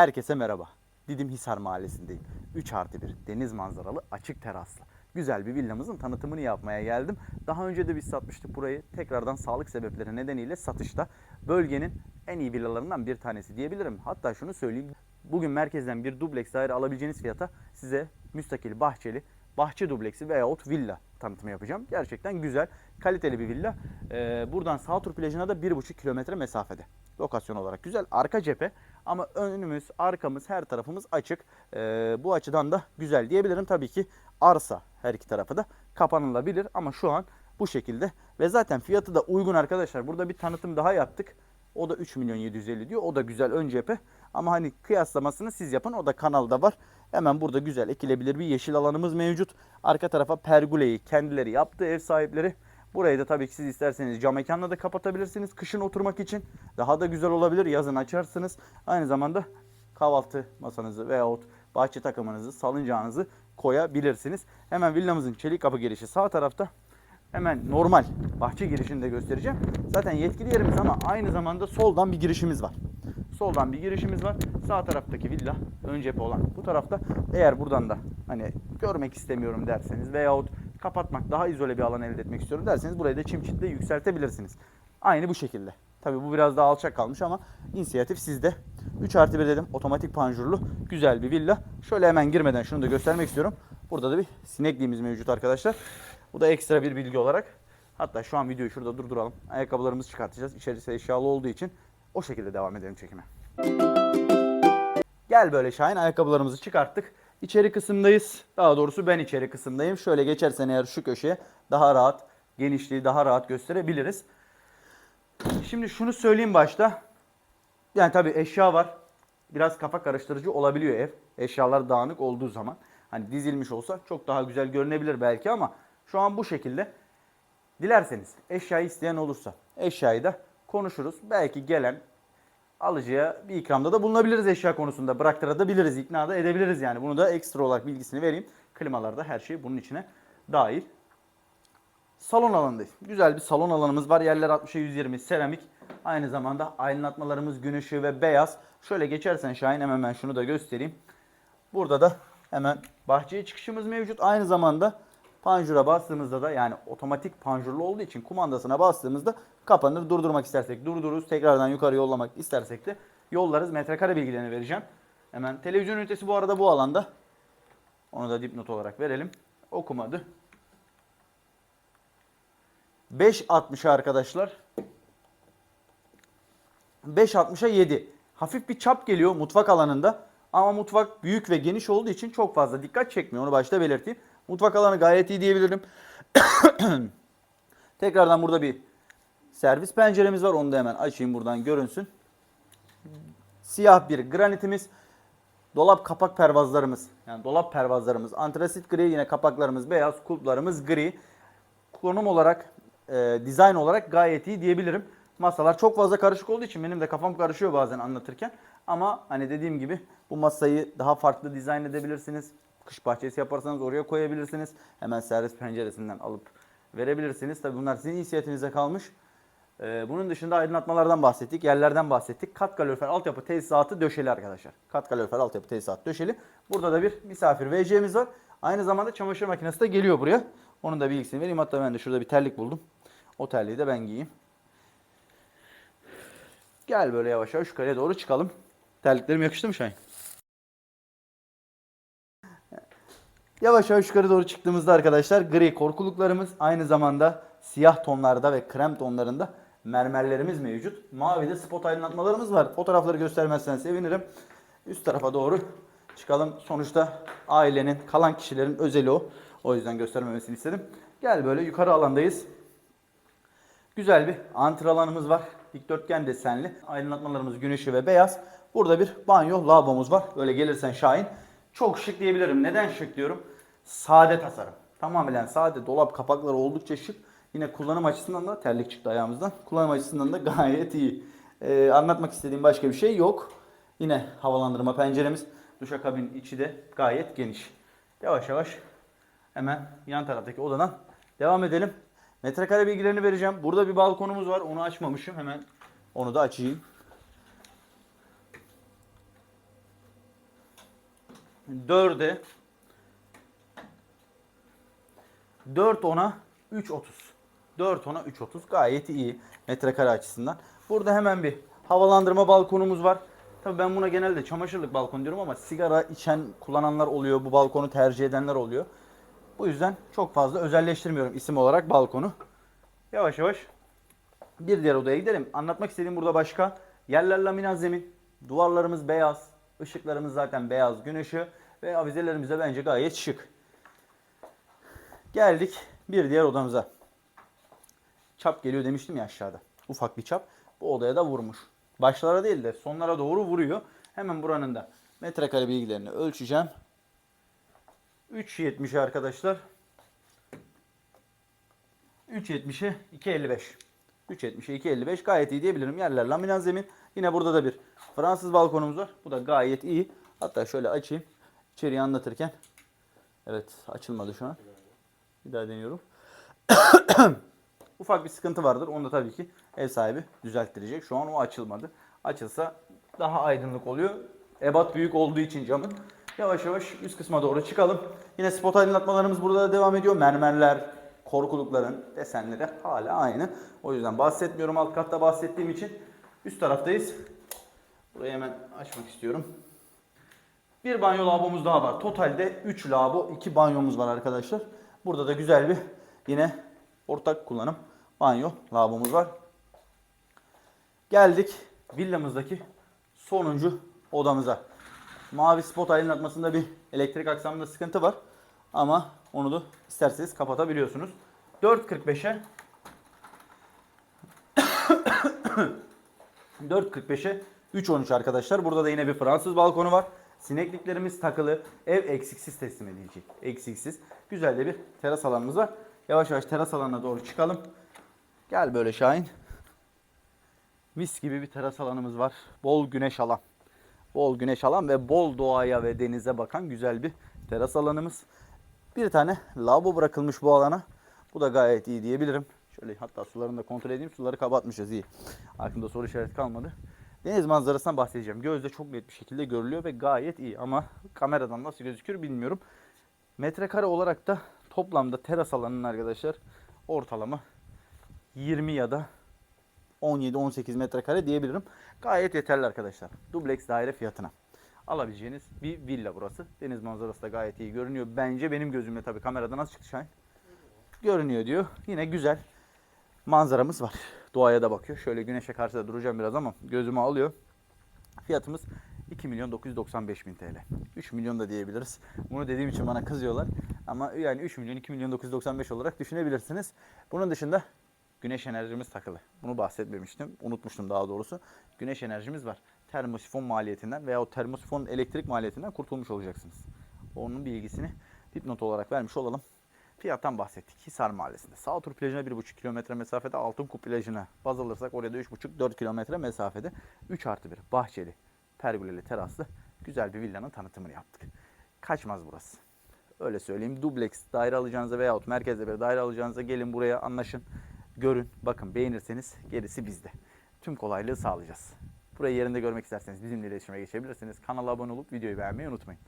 Herkese merhaba. Didim Hisar Mahallesi'ndeyim. 3 artı 1 deniz manzaralı açık teraslı. Güzel bir villamızın tanıtımını yapmaya geldim. Daha önce de biz satmıştık burayı. Tekrardan sağlık sebepleri nedeniyle satışta. Bölgenin en iyi villalarından bir tanesi diyebilirim. Hatta şunu söyleyeyim. Bugün merkezden bir dubleks daire alabileceğiniz fiyata size müstakil bahçeli bahçe dubleksi veyahut villa tanıtımı yapacağım. Gerçekten güzel, kaliteli bir villa. Ee, buradan Sağtur plajına da 1,5 kilometre mesafede. Lokasyon olarak güzel. Arka cephe ama önümüz, arkamız, her tarafımız açık. Ee, bu açıdan da güzel diyebilirim. Tabii ki arsa her iki tarafı da kapanılabilir ama şu an bu şekilde. Ve zaten fiyatı da uygun arkadaşlar. Burada bir tanıtım daha yaptık. O da 3 milyon 750 diyor. O da güzel ön cephe. Ama hani kıyaslamasını siz yapın. O da kanalda var. Hemen burada güzel ekilebilir bir yeşil alanımız mevcut. Arka tarafa pergoleyi kendileri yaptı ev sahipleri. Burayı da tabii ki siz isterseniz cam mekanla da kapatabilirsiniz. Kışın oturmak için daha da güzel olabilir. Yazın açarsınız. Aynı zamanda kahvaltı masanızı veyahut bahçe takımınızı, salıncağınızı koyabilirsiniz. Hemen villamızın çelik kapı girişi sağ tarafta. Hemen normal bahçe girişini de göstereceğim. Zaten yetkili yerimiz ama aynı zamanda soldan bir girişimiz var. Soldan bir girişimiz var. Sağ taraftaki villa ön cephe olan bu tarafta. Eğer buradan da hani görmek istemiyorum derseniz veyahut kapatmak daha izole bir alan elde etmek istiyorum derseniz burayı da çim çitle yükseltebilirsiniz. Aynı bu şekilde. Tabii bu biraz daha alçak kalmış ama inisiyatif sizde. 3 artı 1 dedim. Otomatik panjurlu. Güzel bir villa. Şöyle hemen girmeden şunu da göstermek istiyorum. Burada da bir sinekliğimiz mevcut arkadaşlar. Bu da ekstra bir bilgi olarak. Hatta şu an videoyu şurada durduralım. Ayakkabılarımızı çıkartacağız. İçerisi eşyalı olduğu için o şekilde devam edelim çekime. Gel böyle Şahin ayakkabılarımızı çıkarttık. İçeri kısımdayız. Daha doğrusu ben içeri kısımdayım. Şöyle geçersen eğer şu köşeye daha rahat, genişliği daha rahat gösterebiliriz. Şimdi şunu söyleyeyim başta. Yani tabii eşya var. Biraz kafa karıştırıcı olabiliyor ev. Eşyalar dağınık olduğu zaman. Hani dizilmiş olsa çok daha güzel görünebilir belki ama şu an bu şekilde. Dilerseniz eşyayı isteyen olursa eşyayı da konuşuruz. Belki gelen alıcıya bir ikramda da bulunabiliriz eşya konusunda. Bıraktırabiliriz, ikna da edebiliriz yani. Bunu da ekstra olarak bilgisini vereyim. Klimalarda her şey bunun içine dahil. Salon alanındayız. Güzel bir salon alanımız var. Yerler 60'a 120 seramik. Aynı zamanda aydınlatmalarımız gün ışığı ve beyaz. Şöyle geçersen Şahin hemen ben şunu da göstereyim. Burada da hemen bahçeye çıkışımız mevcut. Aynı zamanda panjura bastığımızda da yani otomatik panjurlu olduğu için kumandasına bastığımızda kapanır. Durdurmak istersek durdururuz. Tekrardan yukarı yollamak istersek de yollarız. Metrekare bilgilerini vereceğim. Hemen televizyon ünitesi bu arada bu alanda. Onu da dipnot olarak verelim. Okumadı. 5.60 arkadaşlar. 5.60'a 7. Hafif bir çap geliyor mutfak alanında. Ama mutfak büyük ve geniş olduğu için çok fazla dikkat çekmiyor. Onu başta belirteyim. Mutfak alanı gayet iyi diyebilirim. Tekrardan burada bir servis penceremiz var. Onu da hemen açayım buradan görünsün. Siyah bir granitimiz. Dolap kapak pervazlarımız. Yani dolap pervazlarımız. Antrasit gri yine kapaklarımız beyaz. Kulplarımız gri. Konum olarak, e, dizayn olarak gayet iyi diyebilirim. Masalar çok fazla karışık olduğu için benim de kafam karışıyor bazen anlatırken. Ama hani dediğim gibi bu masayı daha farklı dizayn edebilirsiniz. Kış bahçesi yaparsanız oraya koyabilirsiniz. Hemen servis penceresinden alıp verebilirsiniz. Tabii bunlar sizin inisiyatifinize kalmış. Ee, bunun dışında aydınlatmalardan bahsettik, yerlerden bahsettik. Kat kalorifer altyapı tesisatı döşeli arkadaşlar. Kat kalorifer altyapı tesisatı döşeli. Burada da bir misafir WC'miz var. Aynı zamanda çamaşır makinesi de geliyor buraya. Onun da bilgisini vereyim. Hatta ben de şurada bir terlik buldum. O terliği de ben giyeyim. Gel böyle yavaş yavaş yukarıya doğru çıkalım. Terliklerim yakıştı mı Şahin? Yavaş yavaş yukarı doğru çıktığımızda arkadaşlar gri korkuluklarımız aynı zamanda siyah tonlarda ve krem tonlarında mermerlerimiz mevcut. Mavi de spot aydınlatmalarımız var. Fotoğrafları göstermezsen sevinirim. Üst tarafa doğru çıkalım. Sonuçta ailenin, kalan kişilerin özeli o. O yüzden göstermemesini istedim. Gel böyle yukarı alandayız. Güzel bir antre alanımız var. Dikdörtgen desenli. Aydınlatmalarımız gün ışığı ve beyaz. Burada bir banyo lavabomuz var. Böyle gelirsen Şahin. Çok şık diyebilirim. Neden şık diyorum? Sade tasarım. Tamamen sade. Dolap kapakları oldukça şık. Yine kullanım açısından da terlik çıktı ayağımızdan. Kullanım açısından da gayet iyi. Ee, anlatmak istediğim başka bir şey yok. Yine havalandırma penceremiz. Duşakabin içi de gayet geniş. Yavaş yavaş hemen yan taraftaki odadan devam edelim. Metrekare bilgilerini vereceğim. Burada bir balkonumuz var. Onu açmamışım. Hemen onu da açayım. 4'e 4 ona 3.30. 4 ona 3.30 gayet iyi metrekare açısından. Burada hemen bir havalandırma balkonumuz var. Tabii ben buna genelde çamaşırlık balkon diyorum ama sigara içen kullananlar oluyor. Bu balkonu tercih edenler oluyor. Bu yüzden çok fazla özelleştirmiyorum isim olarak balkonu. Yavaş yavaş bir diğer odaya gidelim. Anlatmak istediğim burada başka. Yerler laminat zemin. Duvarlarımız beyaz. Işıklarımız zaten beyaz gün ışığı. Ve avizelerimiz de bence gayet şık. Geldik bir diğer odamıza. Çap geliyor demiştim ya aşağıda. Ufak bir çap. Bu odaya da vurmuş. Başlara değil de sonlara doğru vuruyor. Hemen buranın da metrekare bilgilerini ölçeceğim. 3.70 arkadaşlar. 3.70'e 2.55. 3.70'e 2.55 gayet iyi diyebilirim. Yerler laminat zemin. Yine burada da bir Fransız balkonumuz var. Bu da gayet iyi. Hatta şöyle açayım. İçeriği anlatırken. Evet açılmadı şu an. Bir daha deniyorum. Ufak bir sıkıntı vardır. Onu da tabii ki ev sahibi düzelttirecek. Şu an o açılmadı. Açılsa daha aydınlık oluyor. Ebat büyük olduğu için camın. Yavaş yavaş üst kısma doğru çıkalım. Yine spot aydınlatmalarımız burada da devam ediyor. Mermerler, korkulukların desenleri hala aynı. O yüzden bahsetmiyorum alt katta bahsettiğim için. Üst taraftayız. Burayı hemen açmak istiyorum. Bir banyo lavabomuz daha var. Totalde 3 lavabo, 2 banyomuz var arkadaşlar. Burada da güzel bir yine ortak kullanım banyo lavabomuz var. Geldik villamızdaki sonuncu odamıza. Mavi spot aydınlatmasında bir elektrik aksamında sıkıntı var. Ama onu da isterseniz kapatabiliyorsunuz. 4.45'e 4.45'e 3.13 arkadaşlar. Burada da yine bir Fransız balkonu var. Sinekliklerimiz takılı. Ev eksiksiz teslim edilecek. Eksiksiz. Güzel de bir teras alanımız var. Yavaş yavaş teras alanına doğru çıkalım. Gel böyle Şahin. Mis gibi bir teras alanımız var. Bol güneş alan. Bol güneş alan ve bol doğaya ve denize bakan güzel bir teras alanımız. Bir tane lavabo bırakılmış bu alana. Bu da gayet iyi diyebilirim. Şöyle hatta sularını da kontrol edeyim. Suları kapatmışız iyi. Aklımda soru işareti kalmadı. Deniz manzarasından bahsedeceğim. Gözde çok net bir şekilde görülüyor ve gayet iyi. Ama kameradan nasıl gözükür bilmiyorum. Metrekare olarak da toplamda teras alanının arkadaşlar ortalama 20 ya da 17-18 metrekare diyebilirim. Gayet yeterli arkadaşlar. Dubleks daire fiyatına alabileceğiniz bir villa burası. Deniz manzarası da gayet iyi görünüyor. Bence benim gözümle tabii kamerada nasıl çıktı Şahin? Görünüyor diyor. Yine güzel manzaramız var. Doğaya da bakıyor. Şöyle güneşe karşı da duracağım biraz ama gözümü alıyor. Fiyatımız 2 milyon 995 bin TL. 3 milyon da diyebiliriz. Bunu dediğim için bana kızıyorlar. Ama yani 3 milyon 2 milyon 995 olarak düşünebilirsiniz. Bunun dışında güneş enerjimiz takılı. Bunu bahsetmemiştim. Unutmuştum daha doğrusu. Güneş enerjimiz var. Termosifon maliyetinden veya o termosifon elektrik maliyetinden kurtulmuş olacaksınız. Onun bilgisini dipnot olarak vermiş olalım. Fiyattan bahsettik. Hisar Mahallesi'nde. Sağtur plajına 1,5 kilometre mesafede, Altınkup plajına baz alırsak oraya da 3,5-4 kilometre mesafede 3 artı 1 bahçeli, pergoleli, teraslı güzel bir villanın tanıtımını yaptık. Kaçmaz burası. Öyle söyleyeyim. Dubleks daire alacağınıza veyahut merkezde bir daire alacağınıza gelin buraya anlaşın. Görün, bakın beğenirseniz gerisi bizde. Tüm kolaylığı sağlayacağız. Burayı yerinde görmek isterseniz bizimle iletişime geçebilirsiniz. Kanala abone olup videoyu beğenmeyi unutmayın.